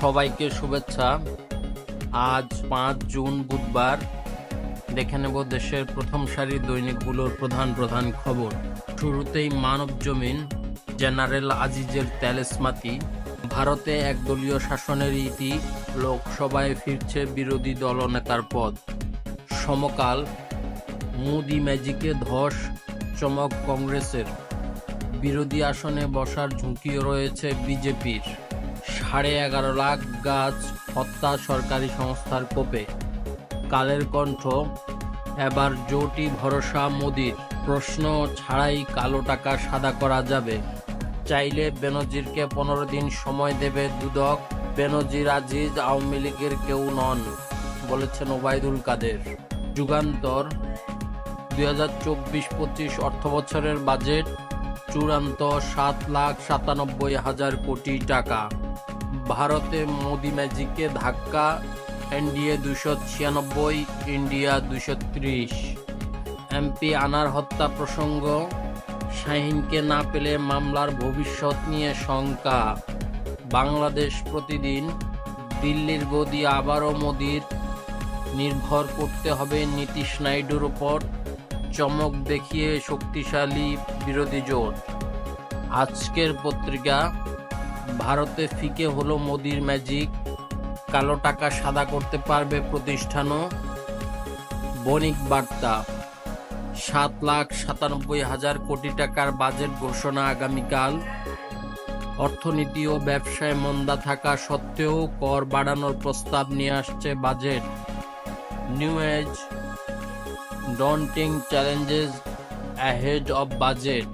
সবাইকে শুভেচ্ছা। আজ পাঁচ জুন বুধবার। দেখে নেব দেশের প্রথম সারির দৈনিকগুলোর প্রধান প্রধান খবর। শুরুতেই মানব জমিন, জেনারেল আজিজের তেলেসমাতি। ভারতে একদলীয় শাসনের ইতি, লোকসভায় ফিরছে বিরোধী দলনেতার পদ। সমকাল, মোদি ম্যাজিকে ধস, চমক কংগ্রেসের। বিরোধী আসনে বসার ঝুঁকিও রয়েছে বিজেপির। সাড়ে এগারো লাখ গাছ হত্যা সরকারি সংস্থার কোপে। কালের কণ্ঠ, এবার জোটি ভরসা মোদির। প্রশ্ন ছাড়াই কালো টাকা সাদা করা যাবে। চাইলে বেনজিরকে পনেরো দিন সময় দেবে দুদক। বেনজির আজিজ আওয়ামী লীগের কেউ নন, বলেছেন ওবায়দুল কাদের। যুগান্তর, দুই হাজার চব্বিশ পঁচিশ অর্থ বছরের বাজেট, চূড়ান্ত সাত লাখ সাতানব্বই হাজার কোটি টাকা। ভারতে মোদি ম্যাজিকে ধাক্কা, এনডিএ দুশো ছিয়ানব্বই, ইন্ডিয়া দুশো ত্রিশ। এমপি আনার হত্যা প্রসঙ্গ, শাহিনকে না পেলে মামলার ভবিষ্যৎ নিয়ে শঙ্কা। বাংলাদেশ প্রতিদিন দিল্লির গদি আবারও মোদির। নির্ভর করতে হবে নীতিশ নাইডুর উপর চমক দেখিয়ে শক্তিশালী বিরোধী জোট। আজকের পত্রিকা ভারতে ফিকে হলো মোদির ম্যাজিক। কালো টাকা সাদা করতে পারবে প্রতিষ্ঠানও। বণিক বার্তা, সাত লাখ সাতানব্বই হাজার কোটি টাকার বাজেট ঘোষণা আগামীকাল। অর্থনীতি ও ব্যবসায় মন্দা থাকা সত্ত্বেও কর বাড়ানোর প্রস্তাব নিয়ে আসছে budget. New age daunting challenges ahead of budget